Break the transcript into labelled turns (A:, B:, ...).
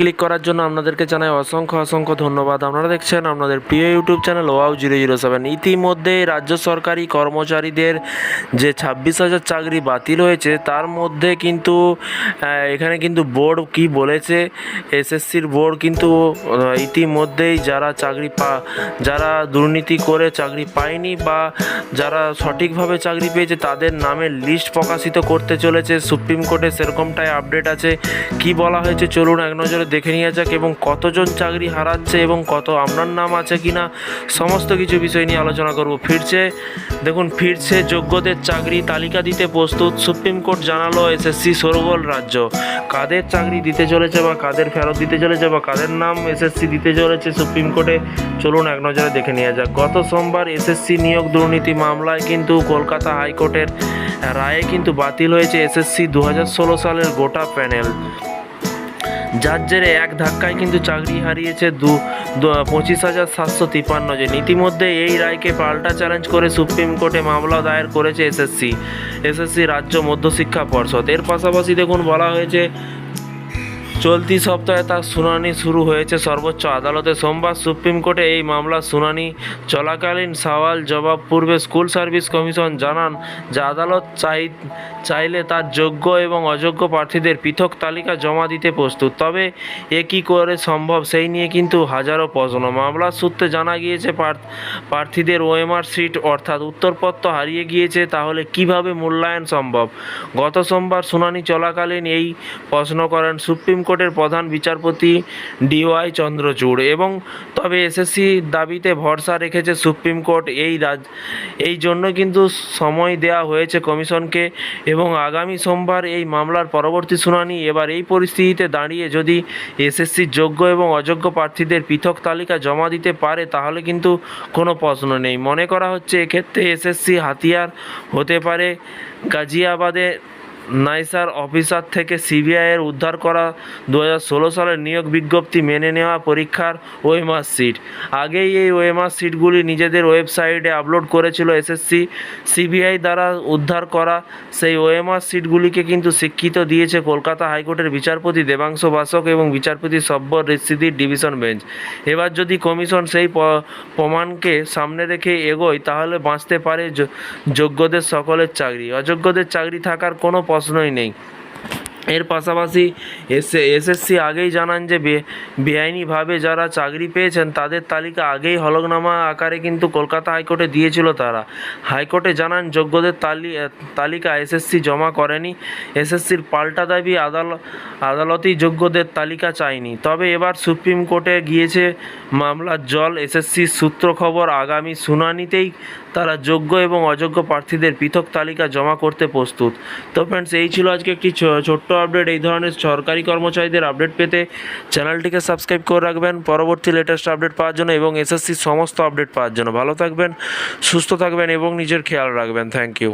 A: Click করার জন্য আপনাদেরকে জানাই অসংখ্য অসংখ্য ধন্যবাদ। আপনারা দেখছেন আপনাদের প্রিয় YouTube channel wow zero zero seven ইতিমধ্যে রাজ্য সরকারি কর্মচারীদের যে ছাব্বিশ হাজার চাকরি বাতিল হয়েছে, তার মধ্যে কিন্তু এখানে কিন্তু বোর্ড কি বলেছে, এসএসসির বোর্ড কিন্তু ইতিমধ্যেই যারা চাকরি পা, যারা দুর্নীতি করে চাকরি পায়নি বা যারা সঠিকভাবে চাকরি পেয়েছে, তাদের নামের লিস্ট প্রকাশিত করতে চলেছে। সুপ্রিম কোর্টে সেরকমটাই আপডেট আছে। কি বলা হয়েছে? চলুন এক নজরে দেখে নিয়ে যাক এবং কতজন চাকরি হারাচ্ছে এবং কত আপনার নাম আছে কি না সমস্ত কিছু বিষয় নিয়ে আলোচনা করব। ফিরছে, দেখুন, ফিরছে যোগ্যদের চাকরি তালিকা দিতে প্রস্তুত সুপ্রিম কোর্ট জানালো এসএসসি সরগোল রাজ্য। কাদের চাকরি দিতে চলেছে বা কাদের ফেরত দিতে চলেছে বা কাদের নাম এসএসসি দিতে চলেছে সুপ্রিম কোর্টে, চলুন এক নজরে দেখে নিয়ে যাক। গত সোমবার এসএসসি নিয়োগ দুর্নীতি মামলায় কিন্তু কলকাতা হাইকোর্টের রায়ে কিন্তু বাতিল হয়েছে এসএসসি দু হাজার ষোলো সালের গোটা প্যানেল। যার জেরে এক ধাক্কায় কিন্তু চাকরি হারিয়েছে দু পঁচিশ হাজার সাতশো তিপান্ন জন। ইতিমধ্যে এই রায়কে পাল্টা চ্যালেঞ্জ করে সুপ্রিম কোর্টে মামলা দায়ের করেছে এসএসসি এসএসসি রাজ্য মধ্যশিক্ষা পর্ষদ। এর পাশাপাশি দেখুন, বলা হয়েছে চলতি সপ্তাহে তার শুনানি শুরু হয়েছে। সর্বোচ্চ আদালতে সোমবার সুপ্রিম কোর্টে এই মামলার শুনানি চলাকালীন সওয়াল জবাব পূর্বে স্কুল সার্ভিস কমিশন জানান যে আদালত চাই চাইলে তার যোগ্য এবং অযোগ্য প্রার্থীদের পৃথক তালিকা জমা দিতে প্রস্তুত। তবে এ কী করে সম্ভব সেই নিয়ে কিন্তু হাজারো প্রশ্ন। মামলার সূত্রে জানা গিয়েছে প্রার্থ- প্রার্থীদের ওএমআর সিট অর্থাৎ উত্তরপত্র হারিয়ে গিয়েছে, তাহলে কীভাবে মূল্যায়ন সম্ভব? গত সোমবার শুনানি চলাকালীন এই প্রশ্ন করেন সুপ্রিম কোর্টের প্রধান বিচারপতি ডিওয়াই চন্দ্রচূড় এবং তবে এসএসসি দাবিতে ভরসা রেখেছে সুপ্রিম কোর্ট এই রাজ, এই জন্য কিন্তু সময় দেওয়া হয়েছে কমিশনকে এবং আগামী সোমবার এই মামলার পরবর্তী শুনানি। এবার এই পরিস্থিতিতে দাঁড়িয়ে যদি এসএসসির যোগ্য এবং অযোগ্য প্রার্থীদের পৃথক তালিকা জমা দিতে পারে, তাহলে কিন্তু কোনো প্রশ্ন নেই। মনে করা হচ্ছে এক্ষেত্রে এসএসসি হাতিয়ার হতে পারে গাজিয়াবাদে নাইসার অফিসার থেকে সিবিআইয়ের উদ্ধার করা দু হাজার ষোলো সালের নিয়োগ বিজ্ঞপ্তি মেনে নেওয়া পরীক্ষার ওয়েমার সিট। আগেই এই ওয়েমার সিটগুলি নিজেদের ওয়েবসাইটে আপলোড করেছিল এসএসসি সিবিআই দ্বারা উদ্ধার করা। সেই ওয়েমার সিটগুলিকে কিন্তু স্বীকৃত দিয়েছে কলকাতা হাইকোর্টের বিচারপতি দেবাংশ বাসক এবং বিচারপতি সব্বর ঋষিদির ডিভিশন বেঞ্চ। এবার যদি কমিশন সেই প্রমাণকে সামনে রেখে এগোয়, তাহলে বাঁচতে পারে যোগ্যদের সকলের চাকরি। অযোগ্যদের চাকরি থাকার কোনো প্রশ্নই নেই। এর পাশাপাশি এসে এসএসসি আগেই জানান যে বেআইনিভাবে যারা চাকরি পেয়েছেন, তাদের তালিকা আগেই হলফনামা আকারে কিন্তু কলকাতা হাইকোর্টে দিয়েছিল তারা। হাইকোর্টে জানান, যোগ্যদের তালি তালিকা এসএসসি জমা করেনি। এসএসসির পাল্টা দাবি আদালত আদালতই যোগ্যদের তালিকা চায়নি। তবে এবার সুপ্রিম কোর্টে গিয়েছে মামলার জল। এসএসসির সূত্র খবর, আগামী শুনানিতেই তারা যোগ্য এবং অযোগ্য প্রার্থীদের পৃথক তালিকা জমা করতে প্রস্তুত। তো ফ্রেন্ডস এই ছিল আজকে একটি ছোট্ট আপডেট এই ধরনের সরকারি কর্মচারীদের আপডেট পেতে চ্যানেলটিকে সাবস্ক্রাইব করে রাখবেন। পরবর্তী লেটেস্ট আপডেট পাওয়ার জন্য এবং এসএসসির সমস্ত আপডেট পাওয়ার জন্য। ভালো থাকবেন, সুস্থ থাকবেন এবং নিজের খেয়াল রাখবেন। Thank you